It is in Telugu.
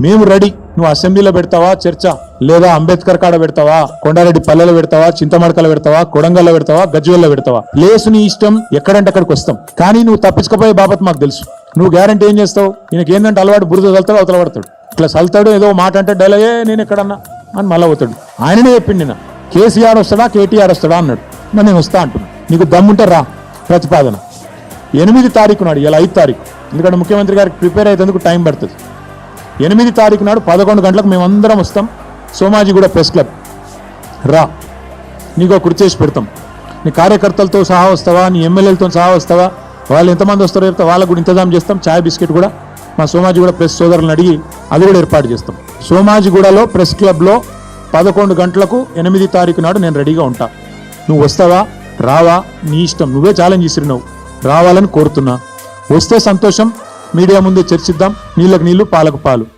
మేము రెడీ. నువ్వు అసెంబ్లీలో పెడతావా చర్చ? లేదా అంబేద్కర్ కాడ పెడతావా కొండారెడ్డి పల్లెలో పెడతావా చింతమడకలో పెడతావా కొడంగల్లో పెడతావా గజ్వేల్లో పెడతావా? ప్లేస్ నీ ఇష్టం ఎక్కడంటే అక్కడికి వస్తాం. కానీ నువ్వు తప్పించకపోయే బాబత్ మాకు తెలుసు. నువ్వు గ్యారంటీ ఏం చేస్తావు? ఈయనకి ఏంటంటే అలవాటు బురద చల్తాడు అవతల పడతాడు. ఇట్లా చల్తాడు ఏదో మాట అంటే డైలాగే నేను ఎక్కడన్నా? అని మళ్ళీ అవుతాడు ఆయననే చెప్పిండి నేను కేసీఆర్ వస్తాడా కేటీఆర్ వస్తాడా? అన్నాడు. మరి నేను వస్తా అంటున్నాను నీకు దమ్ముంటే రా ప్రతిపాదన. ఎనిమిది తారీఖు నాడు ఇలా ఐదు తారీఖు. ఎందుకంటే ముఖ్యమంత్రి గారికి ప్రిపేర్ అయ్యేందుకు టైం పడుతుంది. ఎనిమిది తారీఖు నాడు పదకొండు గంటలకు మేమందరం వస్తాం. Somajiguda press club. రా. నీకు ఒక చేసి పెడతాం. నీ కార్యకర్తలతో సహా వస్తావా? నీ ఎమ్మెల్యేలతో సహా వస్తావా? వాళ్ళు ఎంతమంది వస్తారో చెప్తే వాళ్ళకు కూడా ఇంతజాం చేస్తాం. చాయ్ బిస్కెట్ కూడా మా సోమాజిగూడ ప్రెస్ సోదరులను అడిగి అది కూడా ఏర్పాటు చేస్తాం. సోమాజిగూడలో ప్రెస్ క్లబ్లో పదకొండు గంటలకు ఎనిమిది తారీఖు నాడు నేను రెడీగా ఉంటా. నువ్వు వస్తావా? రావా? నీ ఇష్టం. నువ్వే ఛాలెంజ్ ఇసిరినావు రావాలని కోరుతున్నా. వస్తే సంతోషం. మీడియా ముందే చర్చిద్దాం. నీళ్ళకు నీళ్ళు పాలకు పాలు.